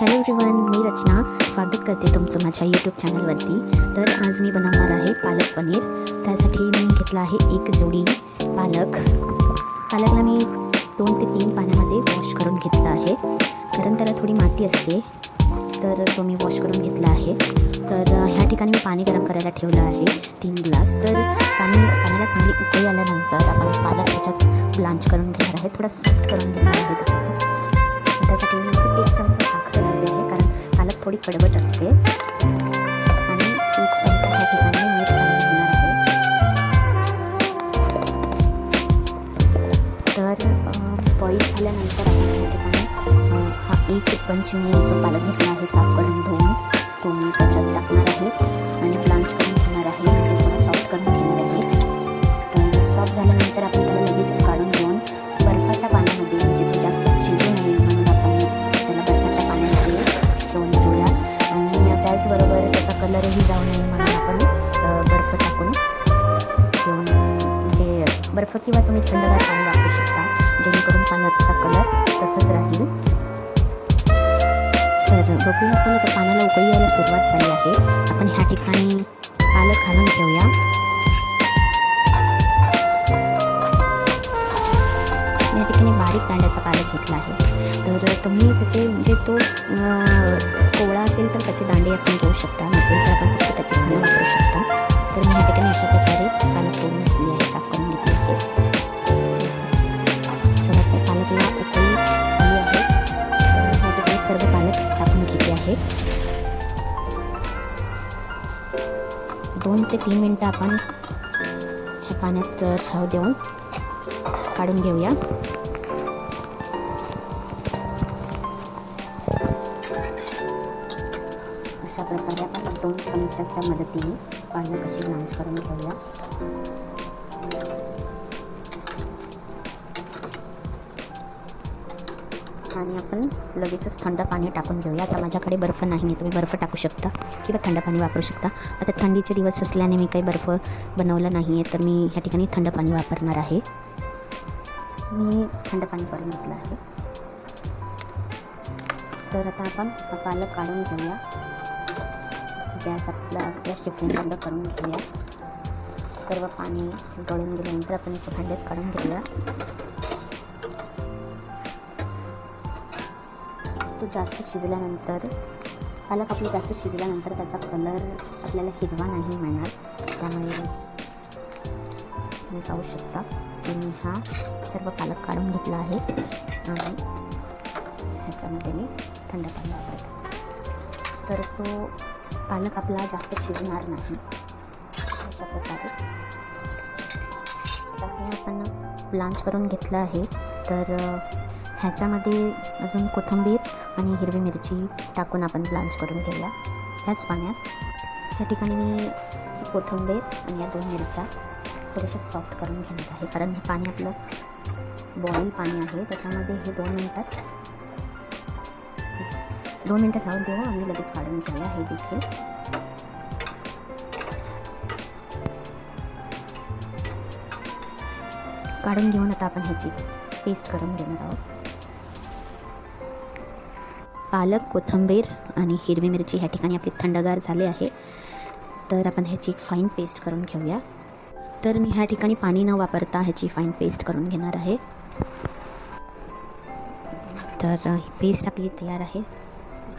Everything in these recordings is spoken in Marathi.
हॅलो एव्हरीवन मी रचना. स्वागत करते तुमचं माझ्या यूट्यूब चॅनलवरती तर आज मी बनवणार आहे पालक पनीर. त्यासाठी मी घेतला आहे एक जोडी पालक. पालकला मी दोन ते तीन पाण्यामध्ये वॉश करून घेतला आहे. कारण त्याला थोडी माती असते तर तो मी वॉश करून घेतला आहे. तर ह्या ठिकाणी मी पाणी गरम करायला ठेवलं आहे तीन ग्लास. तर पाणी पाण्याला चांगली उकळी आल्यानंतर आपण पालक त्याच्यात ब्लांच करून घेणार आहे. थोडा सॉफ्ट करून घेणार आहे. त्याच्यात त्यासाठी मी एक चमचा थोडी कडवट असते. आणि एक चमचा ह्या ठिकाणी मीठ घालून घेणार आहे तर बॉईल झाल्यानंतर आपण या ठिकाणी हा एक पंच मी जो पालक घेतला आहे साफ करून धुवून थंडगार पाणी वापरू शकता जेणेकरून पाण्याचा कलर तसाच राहील. तर बघूया आपण आता पाण्याला उकळी यायला सुरुवात झाली आहे. आपण ह्या ठिकाणी पालक घालून घेऊया. या ठिकाणी बारीक कांड्याचा पालक घेतला आहे. तर तुम्ही त्याचे म्हणजे तो कोवळा असेल तर त्याचे दांडे आपण घेऊ शकता नसेल तर आपण फक्त त्याचे खाणं वापरू शकता. तर मी या ठिकाणी अशा प्रकारे पालक तोडून घेतली आहे साफ करून घेतली आहे. चला उकळी आली आहे ह्या ठिकाणी सर्व पालक टाकून घेते आहे दोन ते तीन मिनटं आपण ह्या पाण्यात राहू देऊन काढून घेऊया. अशा प्रकारे आपण दोन चमच्याच्या मदतीने पालक कशी ब्लांच करून घेऊया. आणि आपण लगेचच थंड पाणी टाकून घेऊया. आता माझ्याकडे बर्फ नाही आहे. तुम्ही बर्फ टाकू शकता किंवा थंड पाणी वापरू शकता. आता थंडीचे दिवस असल्याने मी काही बर्फ बनवला नाही आहे तर मी ह्या ठिकाणी थंड पाणी वापरणार आहे. मी थंड पाणी करून घेतलं आहे. तर आता आपण हा पालक काढून घेऊया. गॅस आपला गॅसची फ्लेम बंद करून घेऊया. सर्व पाणी गळून गेल्यानंतर आपण एका भांड्यात काढून घेऊया. तो जास्त शिजल्यानंतर पालक आपलं जास्त शिजल्यानंतर त्याचा कलर आपल्याला हिरवा नाही मिळणार. त्यामुळे तुम्ही पाहू शकता. की मी हा सर्व पालक काढून घेतला आहे. आणि ह्याच्यामध्ये मी थंड पाणी वापरते. तर तो पालक आपला जास्त शिजणार नाही. अशा प्रकारे. आता हे आपण ब्लांच करून घेतलं आहे. तर ह्याच्यामध्ये अजून कोथिंबीर आणि हिरवी मिरची टाकून आपण ब्लांच करून घेऊया. ह्याच पाण्यात या ठिकाणी मी कोथिंबीर आणि या दोन मिरच्या थोडेसे सॉफ्ट करून घेणार आहे. कारण हे पाणी आपलं बॉईल पाणी आहे. त्याच्यामध्ये हे दोन मिनटात दोन मिनटं राहून देऊ आणि लगेच काढून घेऊया. हे देखील. काढून घेऊन आता आपण ह्याची पेस्ट करून घेणार आहोत. पालक कोथिंबीर आणि हिरवी मिरची ह्या ठिकाणी आपली थंडगार झाले आहे. तर आपण ह्याची एक फाईन पेस्ट करून घेऊया. तर मी ह्या ठिकाणी पाणी न वापरता ह्याची फाईन पेस्ट करून घेणार आहे. तर ही पेस्ट आपली तयार आहे.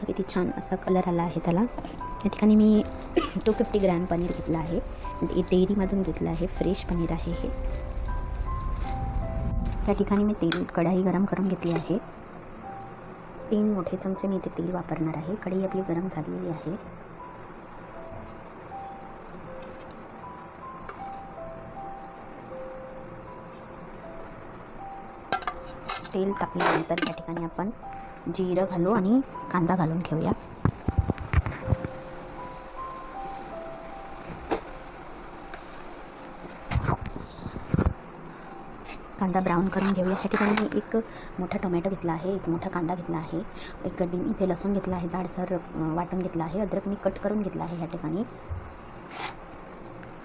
किती छान असा कलर आला आहे त्याला. या ठिकाणी मी टू फिफ्टी ग्रॅम पनीर म्हणजे घेतलं आहे. डेअरीमधून घेतलं आहे. फ्रेश पनीर आहे हे. त्या ठिकाणी मी तेल कढाई गरम करून घेतली आहे. तीन मोठे चमचे मी इथे तेल वापरणार आहे. कढई आपली गरम झालेली आहे. तेल तापल्यानंतर या ठिकाणी आपण जिरं घालू आणि कांदा घालून घेऊया. कांदा ब्राऊन करून घेऊया ह्या ठिकाणी मी एक मोठा टोमॅटो घेतला आहे एक मोठा कांदा घेतला आहे एक गड्डी इथे लसूण घेतला आहे जाडसर वाटून घेतला आहे अद्रक मी कट करून घेतला आहे ह्या ठिकाणी.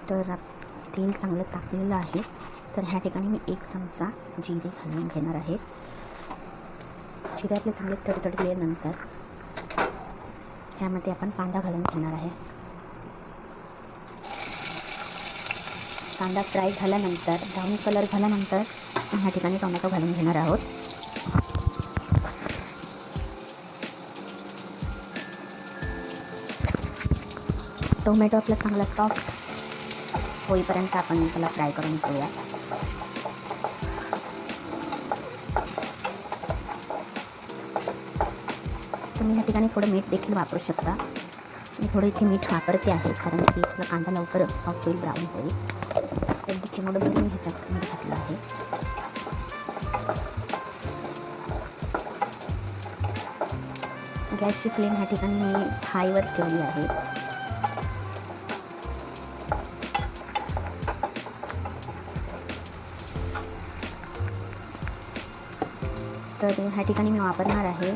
तर तेल चांगलं तापलेलं आहे. तर ह्या ठिकाणी मी एक चमचा जिरे घालून घेणार आहे. जिरे आपले चांगले तडतडल्यानंतर ह्यामध्ये आपण कांदा घालून घेणार आहे. कांदा फ्राय झाल्यानंतर ब्राऊन कलर झाल्यानंतर आपण ह्या ठिकाणी टोमॅटो घालून घेणार आहोत. टोमॅटो आपला चांगला सॉफ्ट होईपर्यंत आपण त्याला फ्राय करून घेऊया. तुम्ही या ठिकाणी थोडं मीठ देखील वापरू शकता. मी थोडं इथे मीठ वापरते आहे कारण की इथला कांदा लवकर सॉफ्ट होईल ब्राऊन होईल. तर चिमोडं भरून ह्याच्यात मीठ घातलं आहे. गॅसची फ्लेम ह्या ठिकाणी मी हायवर ठेवली आहे. तर ह्या ठिकाणी मी वापरणार आहे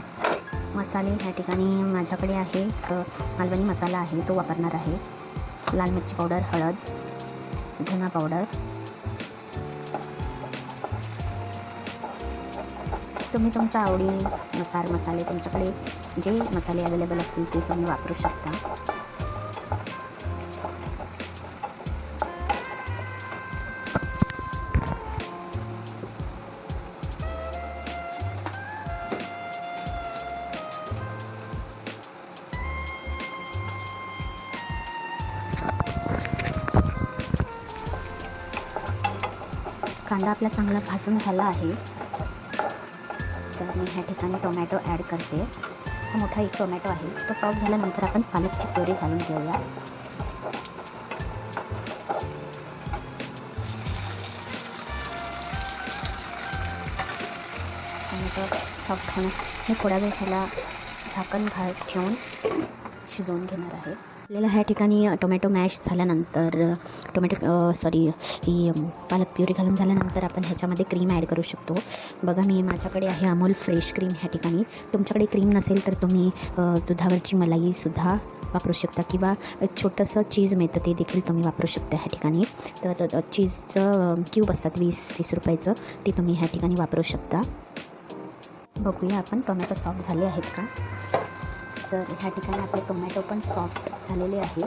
मसाले ह्या ठिकाणी माझ्याकडे आहे मालवणी मसाला आहे तो वापरणार आहे. लाल मिरची पावडर हळद धना पावडर. तुम्ही तुमच्या आवडीनुसार मसाले तुमच्याकडे जे मसाले अवेलेबल असतील ते तुम्ही वापरू शकता. कांदा आपला चांगला भाजून झाला आहे. तर मी ह्या ठिकाणी टोमॅटो ॲड करते. हा मोठा एक टोमॅटो आहे. तो सॉफ्ट झाल्यानंतर आपण पालकची प्युरी घालून घेऊया. टोमॅटो सॉफ्ट होणं मी थोड्या वेळ ह्याला झाकण घाल ठेवून शिजवून घेणार आहे. आपल्याला ह्या ठिकाणी टोमॅटो मॅश झाल्यानंतर टोमॅटो सॉरी ही पालक प्युरी घालून झाल्यानंतर आपण ह्याच्यामध्ये क्रीम ॲड करू शकतो. बघा मी माझ्याकडे आहे अमूल फ्रेश क्रीम ह्या ठिकाणी. तुमच्याकडे क्रीम नसेल तर तुम्ही दुधावरची मलाईसुद्धा वापरू शकता किंवा एक छोटंसं चीज मिळतं ते देखील तुम्ही वापरू शकता ह्या ठिकाणी. तर चीजचं क्यूब असतात वीस तीस रुपयाचं ते तुम्ही ह्या ठिकाणी वापरू शकता. बघूया आपण टोमॅटो सॉफ्ट झाले आहेत का? तर ह्या ठिकाणी आपले टोमॅटो पण सॉफ्ट झालेले आहे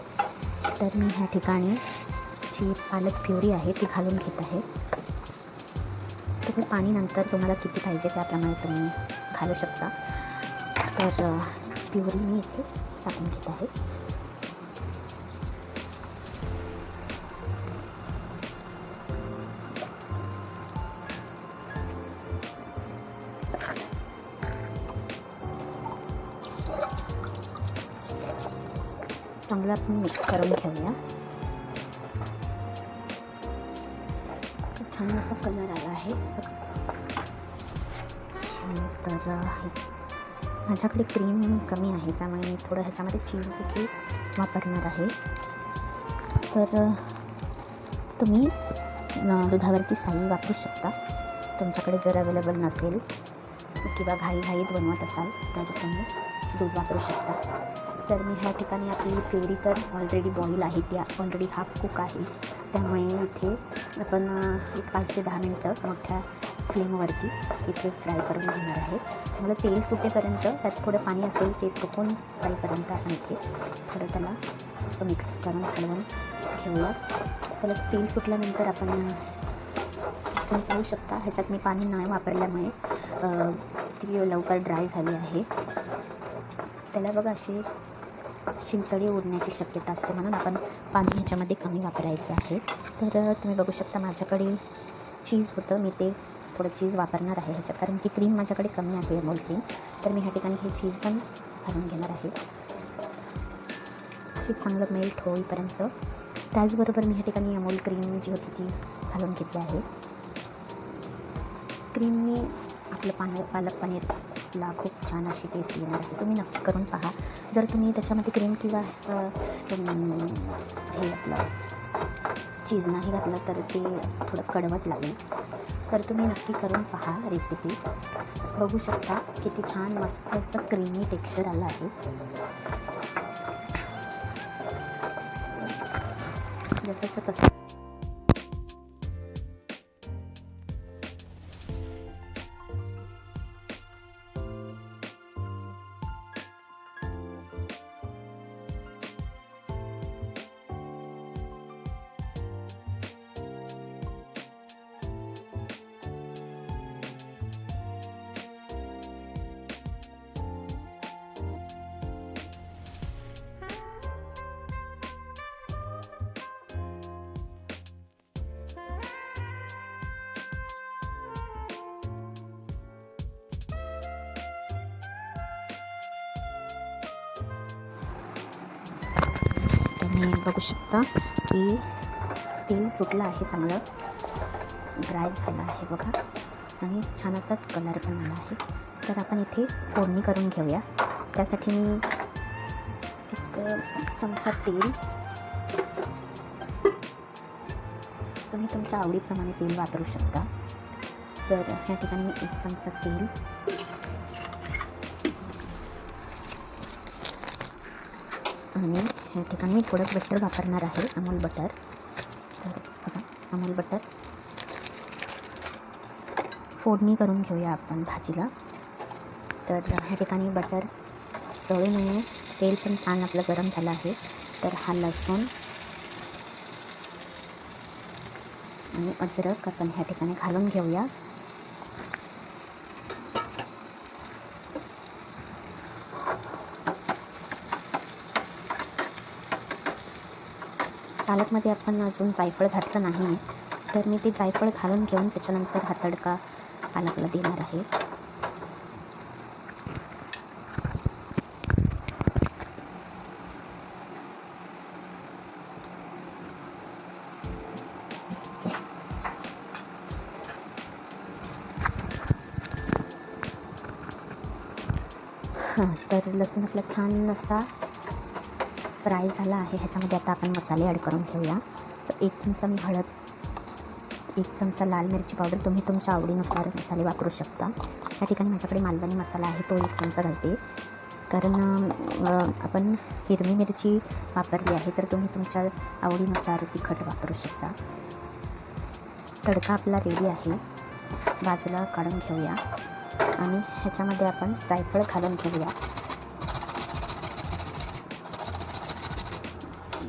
तर मी ह्या ठिकाणी जी पालक प्युरी आहे ती घालून घेत आहे. तुम्ही पाणी नंतर तुम्हाला किती पाहिजे त्याप्रमाणे तुम्ही घालू शकता. तर प्युरी मी इथे टाकून घेत आहे. चांगलं आपण मिक्स करून घेऊया खूप छान असा कलर आला आहे तर माझ्याकडे क्रीम कमी आहे त्यामुळे मी थोडं ह्याच्यामध्ये चीज देखील वापरणार आहे तर तुम्ही दुधावरची साई वापरू शकता तुमच्याकडे जर अवेलेबल नसेल किंवा घाईघाईत बनवत असाल तर तुम्ही दूध वापरू शकता तर मी ह्या ठिकाणी आपली प्युरी तर ऑलरेडी बॉईल आहे. ती ऑलरेडी हाफ कुक आहे. त्यामुळे इथे आपण एक पाच ते दहा मिनटं मोठ्या फ्लेमवरती इथे फ्राय करून घेणार आहे. मला तेल सुटेपर्यंत त्यात थोडं पाणी असेल ते सुकून जाईपर्यंत आपण इथे थोडं त्याला असं मिक्स करून हलवून घेऊया त्याला तेल सुटल्यानंतर आपण तुम्ही पाहू शकता ह्याच्यात मी पाणी नाही वापरल्यामुळे ती लवकर ड्राय झाली आहे. त्याला बघा अशी शिंतडी उडण्याची शक्यता असते म्हणून आपण पाणी ह्याच्यामध्ये कमी वापरायचं आहे. तर तुम्ही बघू शकता माझ्याकडे चीज होतं. मी ते थोडं चीज वापरणार आहे ह्याच्यात. कारण की क्रीम माझ्याकडे कमी आहे अमोल क्रीम तर मी ह्या ठिकाणी हे चीज पण घालून घेणार आहे. चीज चांगलं मेल्ट होईपर्यंत. त्याचबरोबर मी ह्या ठिकाणी अमोल क्रीम जी होती ती घालून घेतली आहे. क्रीमने आपलं पान पालक पनीर पनीरला खूप छान अशी टेस्ट येणार आहे. तुम्ही नक्की करून पहा. जर तुम्ही त्याच्यामध्ये क्रीम किंवा हे आपलं चीज नाही घातलं तर ते थोडं कडवत लागेल. तर तुम्ही नक्की करून पहा रेसिपी बघू शकता किती छान मस्त असं क्रीमी टेक्स्चर आलं आहे. जसंच तसं तुम्ही बघू शकता की तेल सुटलं आहे चांगलं. ड्राय झालं आहे बघा. आणि छान असा कलर पण आला आहे. तर आपण इथे फोडणी करून घेऊया. त्यासाठी मी एक चमचा तेल. तुम्ही तुमच्या आवडीप्रमाणे तेल वापरू शकता. तर ह्या ठिकाणी मी एक चमचा तेल. आणि ह्या ठिकाणी मी थोडं बटर वापरणार आहे अमूल बटर तर बघा अमूल बटर फोडणी करून घेऊया आपण भाजीला. तर ह्या ठिकाणी बटर चवळी नये तेल पण छान आपलं गरम झालं आहे. तर हा लसूण आणि अद्रक आपण ह्या ठिकाणी घालून घेऊया. पालकमध्ये आपण अजून जायफळ घातलं नाही तर मी ते जायफळ घालून घेऊन त्याच्यानंतर हा तडका पालकला देणार आहे. हां तर लसूण आपला छान असा फ्राय झाला आहे ह्याच्यामध्ये आता आपण मसाले ॲड करून घेऊया तर एक चमचा मी हळद एक चमचा लाल मिरची पावडर तुम्ही तुमच्या आवडीनुसार मसाले वापरू शकता. या ठिकाणी माझ्याकडे मालवणी मसाला आहे तो एक चमचा घालते. कारण आपण हिरवी मिरची वापरली आहे तर तुम्ही तुमच्या आवडीनुसार तिखट वापरू शकता. तडका आपला रेडी आहे. बाजूला काढून घेऊया आणि ह्याच्यामध्ये आपण जायफळ घालून घेऊया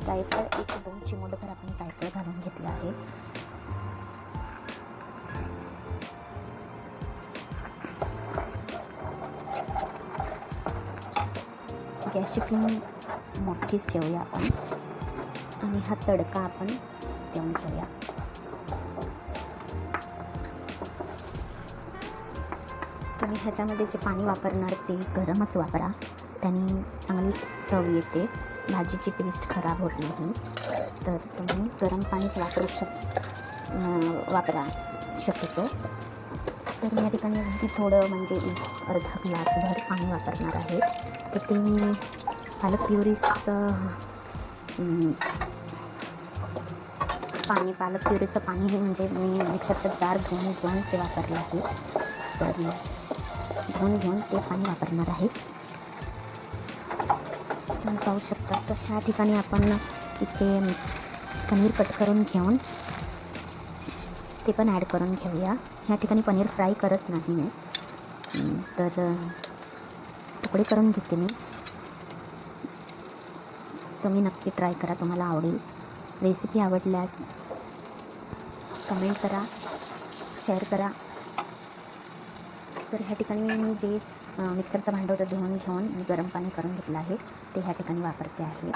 जायफळ एक दोन चिमूटभर आपण जायफळ घालून घेतलं आहे. गॅसची फ्लेम मोठीच ठेवूया आपण. आणि हा तडका आपण देऊन घेऊया तुम्ही ह्याच्यामध्ये जे पाणी वापरणार ते गरमच वापरा. त्याने चांगली चव येते. भाजीची पेस्ट खराब होत नाही. तर तुम्ही गरम पाणीच वापरू शक वापरा शकतो तर या ठिकाणी अगदी थोडं म्हणजे अर्धा ग्लासभर पाणी वापरणार आहे. तर ते मी पालक प्युरीचं पाणी पालक प्युरीचं पाणी हे म्हणजे मी मिक्सरचं जार धुवून घेऊन ते वापरलं आहे. तर धुवून घेऊन ते पाणी वापरणार आहे. आपण पाहू शकता. तर ह्या ठिकाणी आपण इथे पनीर कट करून घेऊन ते पण ॲड करून घेऊया. ह्या ठिकाणी पनीर फ्राय करत नाही मी. तर तुकडे करून घेते मी. तुम्ही नक्की ट्राय करा तुम्हाला आवडेल. रेसिपी आवडल्यास कमेंट करा शेअर करा. तर ह्या ठिकाणी मी जे मिक्सरचं भांडं होतं धुवून घेऊन मी गरम पाणी करून घेतलं आहे. ते ह्या ठिकाणी वापरते आहे.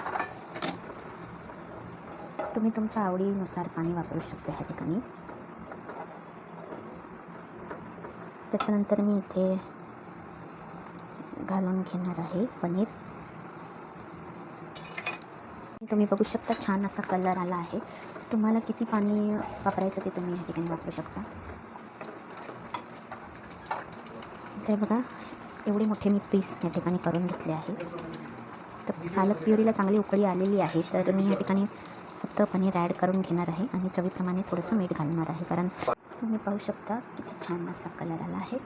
तुम्ही तुमच्या आवडीनुसार पाणी वापरू शकता ह्या ठिकाणी. त्याच्यानंतर मी इथे घालून घेणार आहे पनीर. तुम्ही बघू शकता छान असा कलर आला आहे. तुम्हाला किती पाणी वापरायचं ते तुम्ही ह्या ठिकाणी वापरू शकता. ते बघा एवढे मोठे मी पीस या ठिकाणी करून घेतले आहे. तर पालक प्युरीला चांगली उकळी आलेली आहे तर मी या ठिकाणी फक्त पनीर ॲड करून घेणार आहे आणि चवीप्रमाणे थोडंसं मीठ घालणार आहे कारण तुम्ही पाहू शकता किती छान असा कलर आला आहे.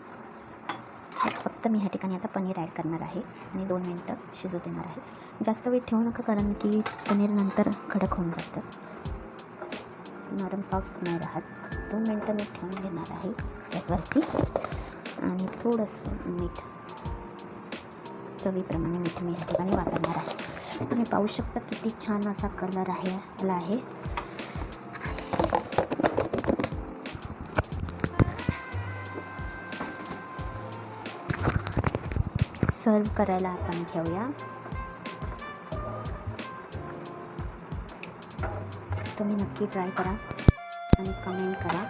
फक्त मी ह्या ठिकाणी आता पनीर ॲड करणार आहे आणि दोन मिनटं शिजू देणार आहे. जास्त वेळ ठेवू नका कारण की पनीर नंतर कडक होऊन जातं. नरम सॉफ्ट नाही राहत. दोन मिनटं मी ठेवून घेणार आहे गॅसवरती. आणि थोडंसं मीठ चवीप्रमाणे मीठ मी या ठिकाणी वापरणार आहे. तुम्ही पाहू शकता किती छान असा कलर आहे आला आहे. सर्व करायला आपण घेऊया तुम्ही नक्की ट्राय करा आणि कमेंट करा.